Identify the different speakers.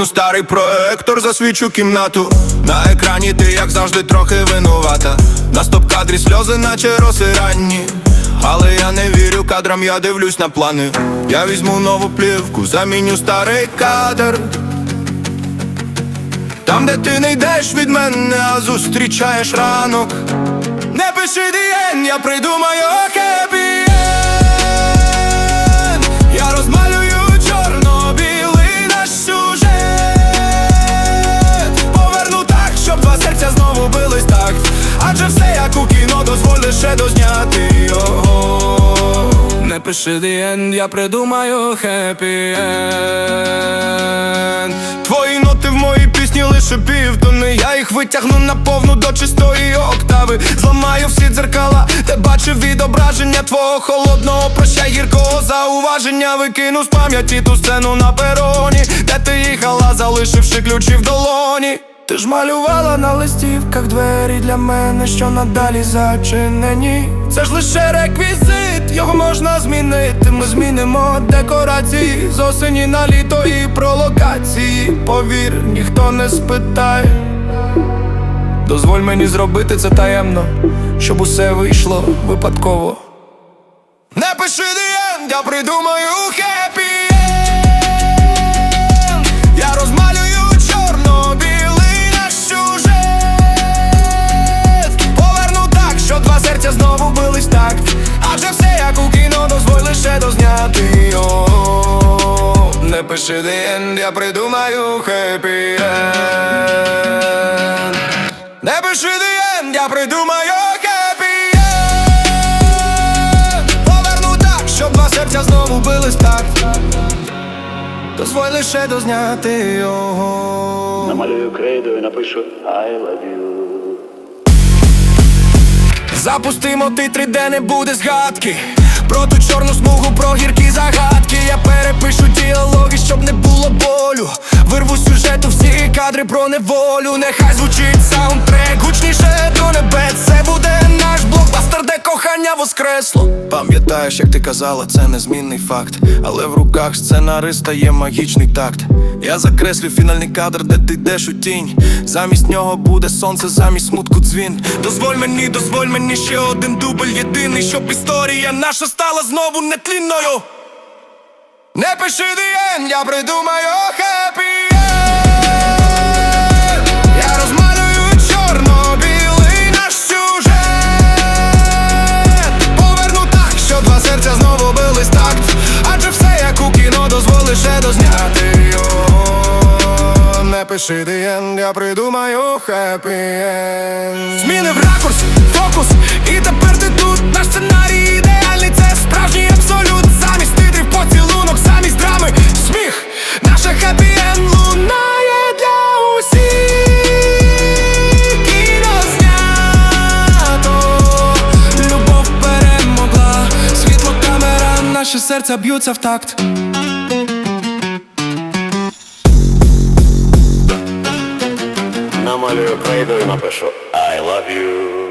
Speaker 1: старий проектор засвічу кімнату. На екрані ти, як завжди, трохи винувата. На стоп-кадрі сльози, наче роси ранні. Але я не вірю кадрам, я дивлюсь на плани. Я візьму нову плівку, заміню старий кадр. Там, де ти не йдеш від мене, а зустрічаєш ранок. Не пиши дієн, я придумаю хеппі Не пиши the end, я придумаю хеппі енд Твої ноти в моїй пісні лише півтони. Я їх витягну на повну до чистої октави. Зламаю всі дзеркала, де бачив відображення Твого холодного. Прощай гіркого зауваження Викину з пам'яті ту сцену на пероні Де ти їхала, залишивши ключі в долоні. Ти ж малювала на листівках двері для мене, що надалі зачинені. Це ж лише реквізит, його можна змінити. Ми змінимо декорації з осені на літо і про локації. Повір, ніхто не спитає. Дозволь мені зробити це таємно, щоб усе вийшло випадково. Не пиши end, я придумаю хеппі енд. Не пиши the я придумаю хеппі. Не пиши the я придумаю хеппі. Поверну так, щоб два серця знову бились так. Дозволь лише дозняти його.
Speaker 2: Намалюю крейду і напишу I love you.
Speaker 1: Запустимо титри, де не буде згадки. Про ту чорну смугу, про гіркі загадки. Я перепишу про неволю Нехай звучить саундтрек, гучніше до небес. Це буде наш блокбастер, де кохання воскресло. Пам'ятаєш, як ти казала, це незмінний факт. Але в руках сценариста є магічний такт. Я закреслю фінальний кадр, де ти йдеш у тінь. Замість нього буде сонце, замість смутку дзвін. Дозволь мені, дозволь мені ще один дубль єдиний, щоб історія наша стала знову нетлінною. Не пиши end, я придумаю Не end, я придумаю хеппі енд. Змінив ракурс, фокус, і тепер ти тут. Наш сценарій ідеальний, це справжній абсолют. Замість титрів поцілунок, замість драми Сміх, наша хеппі енд лунає для усіх. Кіно знято Любов перемогла, світло камера, наші серця б'ються в такт
Speaker 2: Намалюю крейду і напишу I love you